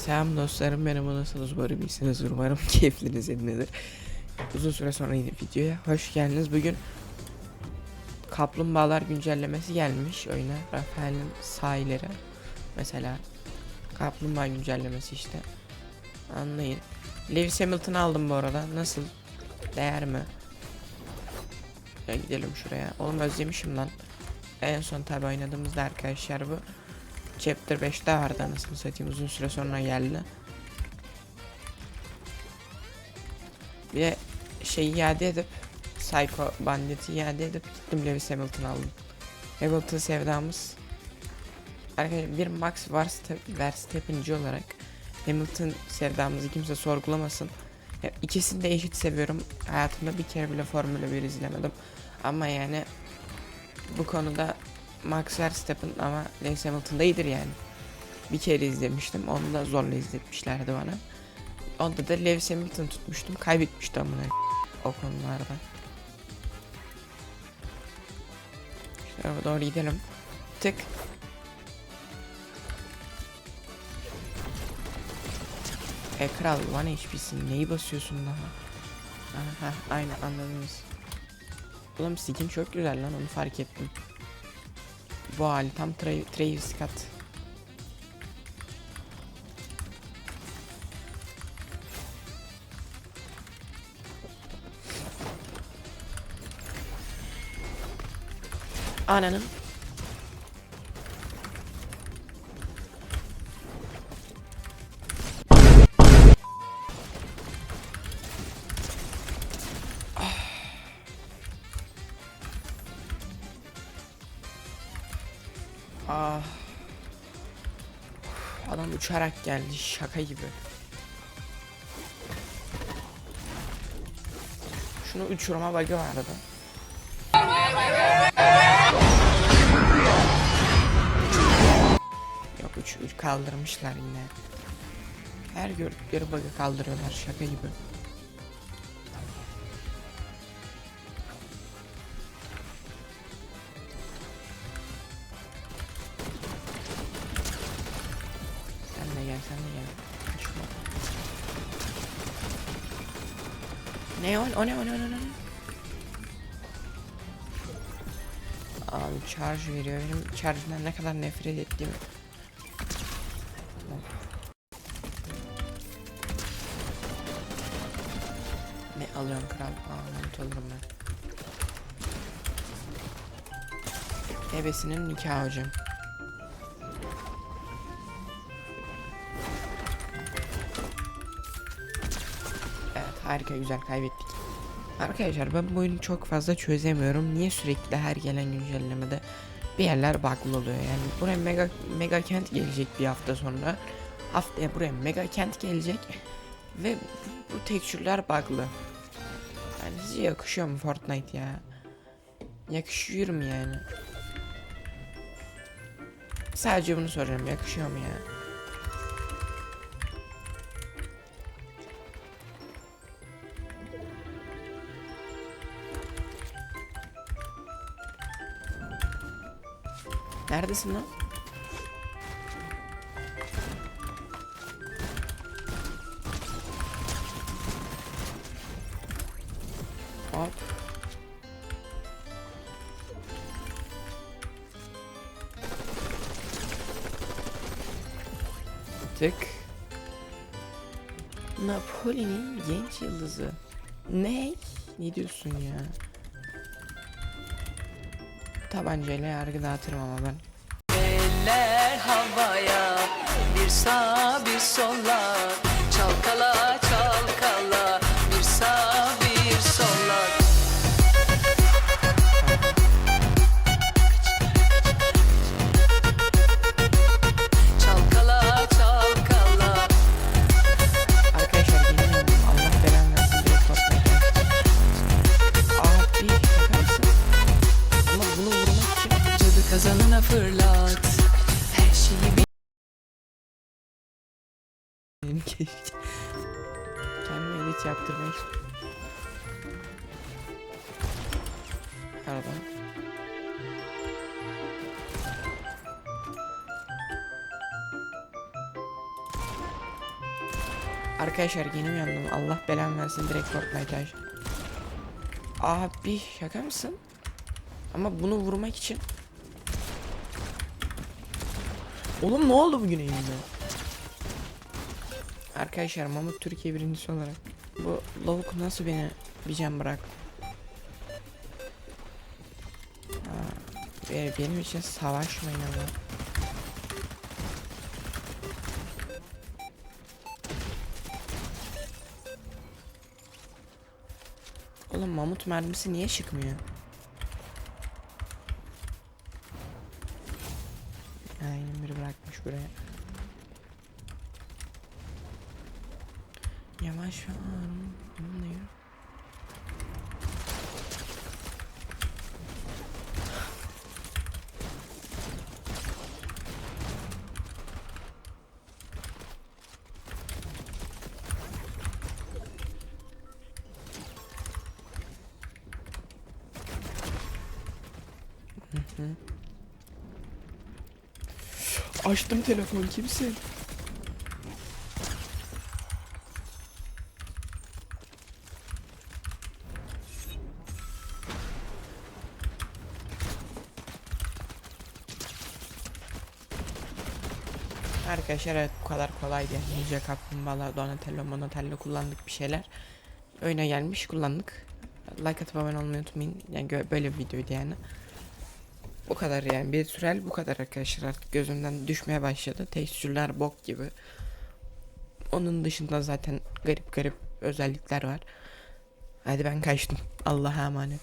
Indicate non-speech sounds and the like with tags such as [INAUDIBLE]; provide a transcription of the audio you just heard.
Selam dostlarım merhaba nasılsınız umarım iyisiniz umarım keyifliniz yerindedir. Uzun süre sonra yine videoya hoş geldiniz. Bugün Kaplumbağalar güncellemesi gelmiş oyuna. Rafael'in sahilleri Mesela Kaplumbağa güncellemesi işte. Anlayın. Lewis Hamilton'ı aldım bu arada. Nasıl? Değer mi? Ya gidelim şuraya. Oğlum özlemişim lan. En son tabi oynadığımızda arkadaşlar bu Chapter 5'te vardı anasını satayım uzun süre sonra geldi. Bir de şeyi iade edip Psycho Bandit'i iade edip gittim Lewis Hamilton aldım. Hamilton sevdamız Arkadaşlar bir Max Verstappen- Verstappen'ci olarak Hamilton sevdamızı kimse sorgulamasın. Ya, İkisini de eşit seviyorum. Hayatımda bir kere bile Formula 1 izlemedim. Ama yani bu konuda Max Verstappen ama Lewis Hamilton'da iyidir yani. Bir kere izlemiştim. Onu da zorla izletmişlerdi bana. Onda da Lewis Hamilton tutmuştum. Kaybetmiştim bunu o konularda. İşte oraya doğru gidelim. Tık. E kral one HP'sin. Neyi basıyorsun daha? Aha aynen anladınız. Oğlum skin çok güzel lan onu fark ettim. Bu hali tam Tra Travis Scott. Ananın. Ah. Adam uçarak geldi şaka gibi. Şunu uçurma bug'ı vardı. Yok uç, uç kaldırmışlar yine. Her gördükleri bug'ı kaldırıyorlar şaka gibi. Ne o, o ne o ne o ne? Abi charge veriyor. Benim charge'den ne kadar nefret ettiğimi. Tamam. Ne alıyorum kral? Aa mont alırım ben. Ebesinin nikahı hocam. Harika güzel kaybettik. Arkadaşlar ben bu oyunu çok fazla çözemiyorum. Niye sürekli her gelen güncellemede bir yerler bug'lı oluyor yani. Buraya mega mega kent gelecek bir hafta sonra. Haftaya buraya mega kent gelecek [LAUGHS] ve bu, bu tekstürler bug'lı. Yani size yakışıyor mu Fortnite ya? Yakışıyor mu yani? Sadece bunu soracağım. Yakışıyor mu ya? Neredesin lan? Hop. Tık. Napoli'nin genç yıldızı. Ne? Ne diyorsun ya? Tabancayla yargı dağıtırım ama ben. Eller havaya bir sağ bir sola çalkala çalkala benim [LAUGHS] keşke. Kendime edit yaptırmayı Araba. Arkadaşlar yeni uyandım. Allah belamı versin direkt Fortnite aç. Abi şaka mısın? Ama bunu vurmak için Oğlum ne oldu bugün elimde? Arkadaşlar Mamut Türkiye birincisi olarak bu lavuk nasıl beni bir can bırak? Aa, be- benim için savaşmayın ama. Oğlum mamut mermisi niye çıkmıyor? Aynen biri bırakmış buraya. Yavaş hı. Açtım telefon kimsin? Arkadaşlar evet bu kadar kolaydı. Ninja Kaplumbağalar, Donatello, Monatello kullandık bir şeyler. Oyuna gelmiş kullandık. Like atıp abone olmayı unutmayın. Yani böyle bir videoydu yani. Bu kadar yani bir sürel bu kadar arkadaşlar. Artık gözümden düşmeye başladı. Tekstürler bok gibi. Onun dışında zaten garip garip özellikler var. Hadi ben kaçtım. Allah'a emanet